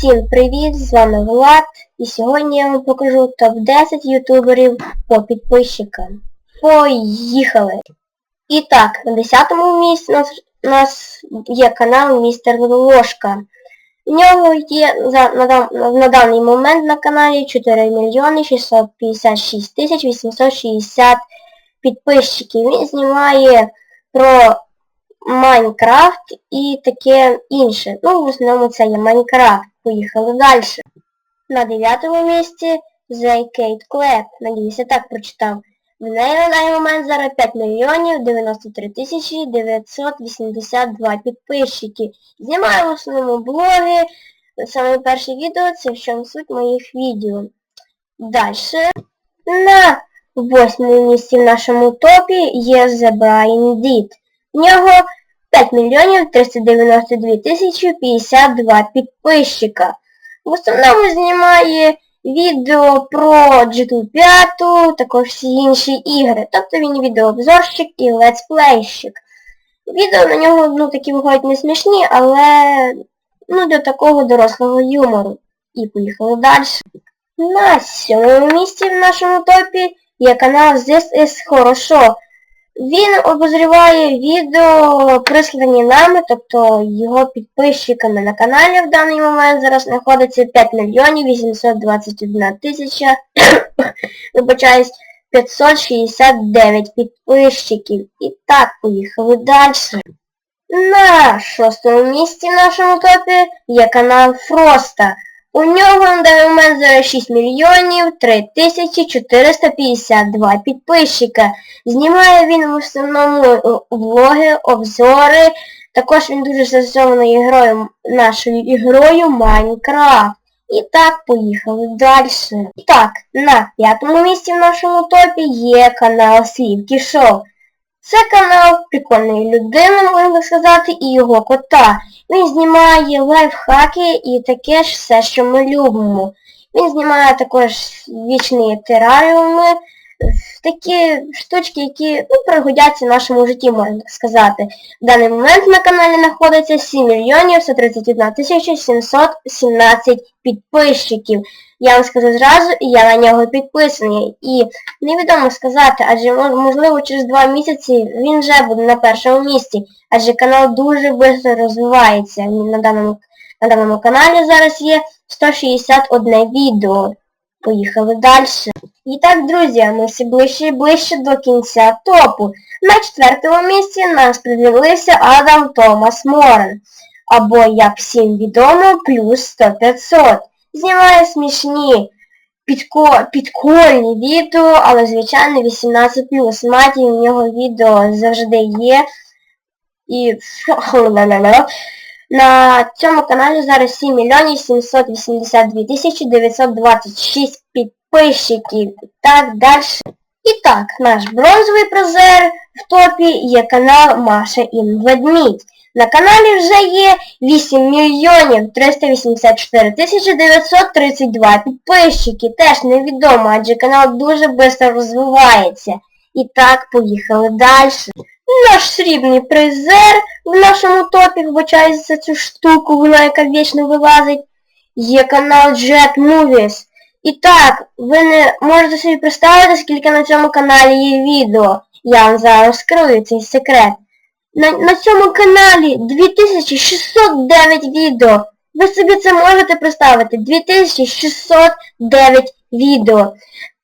Всім привіт! З вами Влад і сьогодні я вам покажу топ-10 ютуберів по підписчикам. Поїхали! І так, на 10-му місці у нас, нас є канал Містер Ложка. У нього є за, на, дан- на даний момент на каналі 4 мільйони 656 тисяч 860 підписчиків. Він знімає про Майнкрафт і таке інше. Ну, в основному це є Майнкрафт. Поїхали далі. На дев'ятому місці The Kate Clap. Надіюся, так прочитав. В неї на даний момент зараз 5 мільйонів 93 тисячі 982 підписчики. Знімаю в основному блоги. Саме перше відео це в чому суть моїх відео. Далі. На восьмому місці в нашому топі є The Brian Did. В нього 5 мільйонів 392 тисячі 52 підписчика. В основному знімає відео про GTA 5, також всі інші ігри. Тобто він відеообзорщик і летсплейщик. Відео на нього ну, такі виходять не смішні, але ну, до такого дорослого юмору. І поїхали далі. На сьомому місці в нашому топі є канал This is Хорошо. Він обозріває відео, прислані нами, тобто його підписчиками на каналі в даний момент зараз знаходиться 5 мільйонів 821 тисяча, вибачаюсь, 569 підписчиків. І так, поїхали далі. На шостому місці в нашому топі є канал Фроста. У нього на даний момент зараз 6 мільйонів 3 тисячі 452 підписчика. Знімає він в основному е, влоги, обзори. Також він дуже засований ігрою, нашою ігрою Майнкрафт. І так, поїхали далі. І так, на п'ятому місці в нашому топі є канал Слівки Шоу. Це канал прикольної людини, можна сказати, і його кота. Він знімає лайфхаки і таке ж все, що ми любимо. Він знімає також вічні тераріуми, такі штучки, які ну, пригодяться нашому житті, можна так сказати. В даний момент на каналі знаходиться 7 мільйонів 131 тисяча 717 підписчиків. Я вам скажу зразу, я на нього підписаний. І невідомо сказати, адже можливо через два місяці він вже буде на першому місці, адже канал дуже швидко розвивається. На даному, на даному каналі зараз є 161 відео. Поїхали далі. І так, друзі, ми все ближче і ближче до кінця топу. На четвертому місці нас придивився Адам Томас Морен. Або, як всім відомо, плюс 100-500. Знімає смішні підко... підкольні відео, але звичайно 18+. Маті в нього відео завжди є. І на цьому каналі зараз 7 мільйонів 782 тисячі 926 підписчиків. І так далі. І так, наш бронзовий призер в топі є канал Маша і Ведмідь. На каналі вже є 8 мільйонів 384 тисячі 932 підписчики. Теж невідомо, адже канал дуже швидко розвивається. І так, поїхали далі. Наш срібний призер в нашому топі, вибачаюсь за цю штуку, вона яка вічно вилазить, є канал Jet Movies. І так, ви не можете собі представити, скільки на цьому каналі є відео. Я вам зараз розкрию цей секрет. На, на цьому каналі 2609 відео. Ви собі це можете представити? 2609 відео.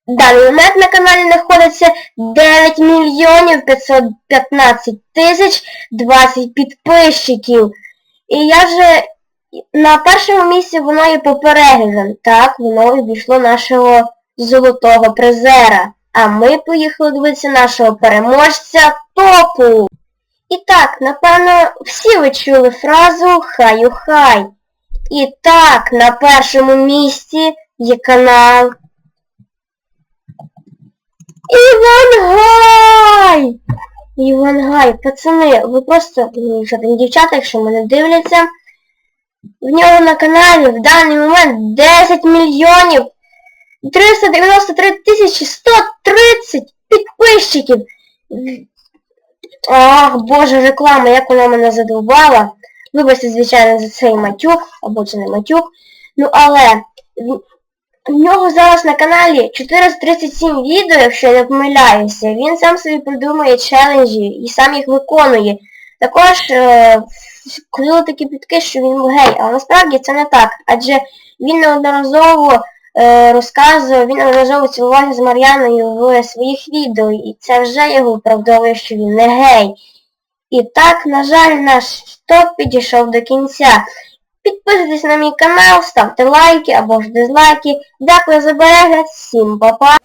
В даний момент на каналі знаходиться 9 мільйонів 515 тисяч 20 підписчиків. І я вже на першому місці воно є по переглядам. Так, воно обійшло нашого золотого призера. А ми поїхали дивитися нашого переможця топу. І так, напевно, всі ви чули фразу хаю хай. І так, на першому місці є канал Іван Гай! Іван Гай, пацани, ви просто, ну, дівчата, якщо мене дивляться, в нього на каналі в даний момент 10 мільйонів 393 тисячі 130 підписчиків. Ах, боже, реклама, як вона мене задовбала. Вибачте, звичайно, за цей матюк, або це не матюк. Ну але в- нього зараз на каналі 437 відео, якщо я не помиляюся. Він сам собі придумує челенджі і сам їх виконує. Також е, ходили такі плітки, що він гей, але насправді це не так. Адже він неодноразово е, розказував, він неодноразово цілувався з Мар'яною в своїх відео, і це вже його виправдовує, що він не гей. І так, на жаль, наш топ підійшов до кінця. Підписуйтесь на мій канал, ставте лайки або ж дизлайки. Дякую за перегляд, всім па-па!